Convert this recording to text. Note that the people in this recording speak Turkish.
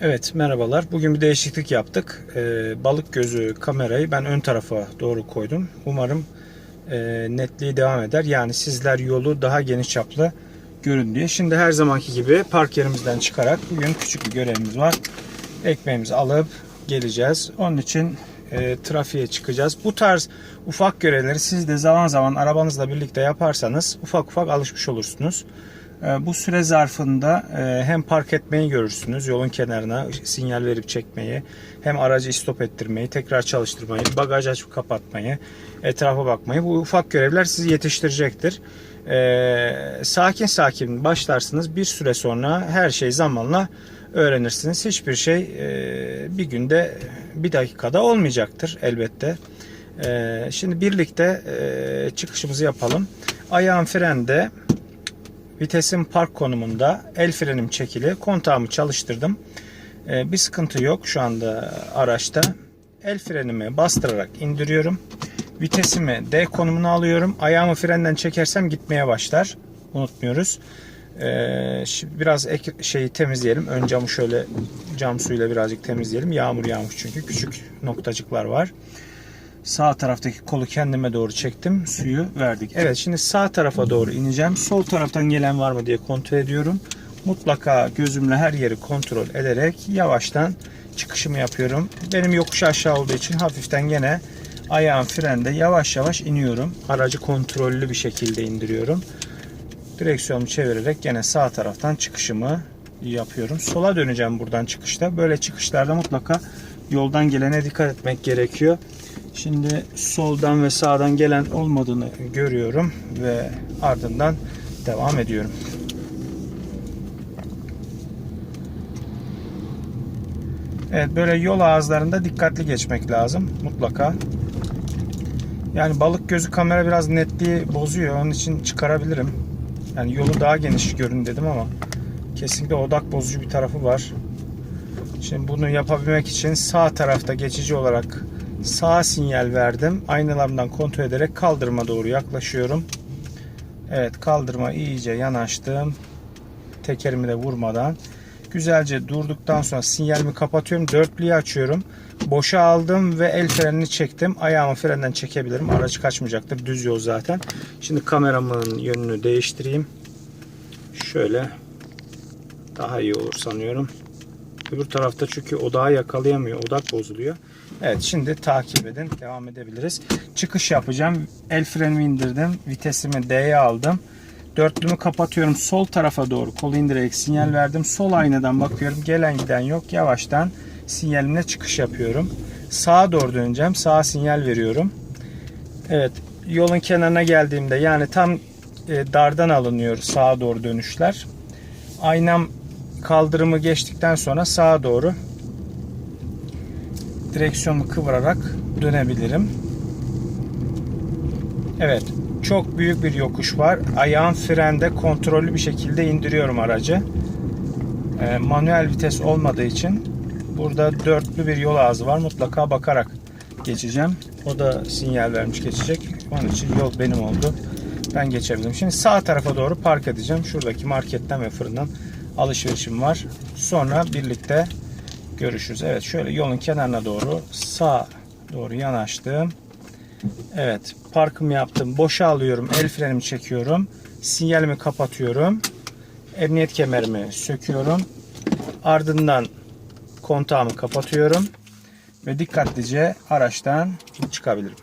Evet merhabalar. Bugün bir değişiklik yaptık. Ee, balık gözü kamerayı ben ön tarafa doğru koydum. Umarım e, netliği devam eder. Yani sizler yolu daha geniş çaplı görün diye. Şimdi her zamanki gibi park yerimizden çıkarak bugün küçük bir görevimiz var. Ekmeğimizi alıp geleceğiz. Onun için e, trafiğe çıkacağız. Bu tarz ufak görevleri siz de zaman zaman arabanızla birlikte yaparsanız ufak ufak alışmış olursunuz. E, Bu süre zarfında e, hem park etmeyi görürsünüz, yolun kenarına sinyal verip çekmeyi, hem aracı stop ettirmeyi, tekrar çalıştırmayı, bagaj açıp kapatmayı, etrafa bakmayı. Bu ufak görevler sizi yetiştirecektir. E, Sakin sakin başlarsınız. Bir süre sonra her şey zamanla öğrenirsiniz. Hiçbir şey e, bir günde, bir dakikada olmayacaktır elbette. E, Şimdi birlikte e, çıkışımızı yapalım. Ayağım frende, Vitesim park konumunda el frenim çekili. Kontağımı çalıştırdım. Ee, bir sıkıntı yok şu anda araçta. El frenimi bastırarak indiriyorum. Vitesimi D konumuna alıyorum. Ayağımı frenden çekersem gitmeye başlar. Unutmuyoruz. Ee, biraz ek, şeyi temizleyelim. Ön camı şöyle cam suyuyla birazcık temizleyelim. Yağmur yağmış çünkü. Küçük noktacıklar var. Sağ taraftaki kolu kendime doğru çektim. Suyu verdik. Evet şimdi sağ tarafa doğru ineceğim. Sol taraftan gelen var mı diye kontrol ediyorum. Mutlaka gözümle her yeri kontrol ederek yavaştan çıkışımı yapıyorum. Benim yokuş aşağı olduğu için hafiften gene ayağım frende yavaş yavaş iniyorum. Aracı kontrollü bir şekilde indiriyorum. Direksiyonumu çevirerek gene sağ taraftan çıkışımı yapıyorum. Sola döneceğim buradan çıkışta. Böyle çıkışlarda mutlaka yoldan gelene dikkat etmek gerekiyor. Şimdi soldan ve sağdan gelen olmadığını görüyorum ve ardından devam ediyorum. Evet böyle yol ağızlarında dikkatli geçmek lazım mutlaka. Yani balık gözü kamera biraz netliği bozuyor. Onun için çıkarabilirim. Yani yolu daha geniş görün dedim ama kesinlikle odak bozucu bir tarafı var. Şimdi bunu yapabilmek için sağ tarafta geçici olarak sağ sinyal verdim. Aynalarımdan kontrol ederek kaldırıma doğru yaklaşıyorum. Evet kaldırıma iyice yanaştım. Tekerimi de vurmadan. Güzelce durduktan sonra sinyalimi kapatıyorum. Dörtlüyü açıyorum. Boşa aldım ve el frenini çektim. Ayağımı frenden çekebilirim. Aracı kaçmayacaktır. Düz yol zaten. Şimdi kameramın yönünü değiştireyim. Şöyle daha iyi olur sanıyorum. Öbür tarafta çünkü odağı yakalayamıyor. Odak bozuluyor. Evet şimdi takip edin. Devam edebiliriz. Çıkış yapacağım. El frenimi indirdim. Vitesimi D'ye aldım. Dörtlümü kapatıyorum. Sol tarafa doğru kolu indirerek sinyal verdim. Sol aynadan bakıyorum. Gelen giden yok. Yavaştan sinyalimle çıkış yapıyorum. Sağa doğru döneceğim. Sağa sinyal veriyorum. Evet. Yolun kenarına geldiğimde yani tam e, dardan alınıyor sağa doğru dönüşler. Aynam kaldırımı geçtikten sonra sağa doğru direksiyonu kıvırarak dönebilirim. Evet. Çok büyük bir yokuş var. Ayağım frende kontrollü bir şekilde indiriyorum aracı. E, manuel vites olmadığı için burada dörtlü bir yol ağzı var. Mutlaka bakarak geçeceğim. O da sinyal vermiş geçecek. Onun için yol benim oldu. Ben geçebilirim. Şimdi sağ tarafa doğru park edeceğim. Şuradaki marketten ve fırından alışverişim var. Sonra birlikte görüşürüz. Evet şöyle yolun kenarına doğru sağ doğru yanaştım. Evet parkımı yaptım. Boşa alıyorum. El frenimi çekiyorum. Sinyalimi kapatıyorum. Emniyet kemerimi söküyorum. Ardından kontağımı kapatıyorum. Ve dikkatlice araçtan çıkabilirim.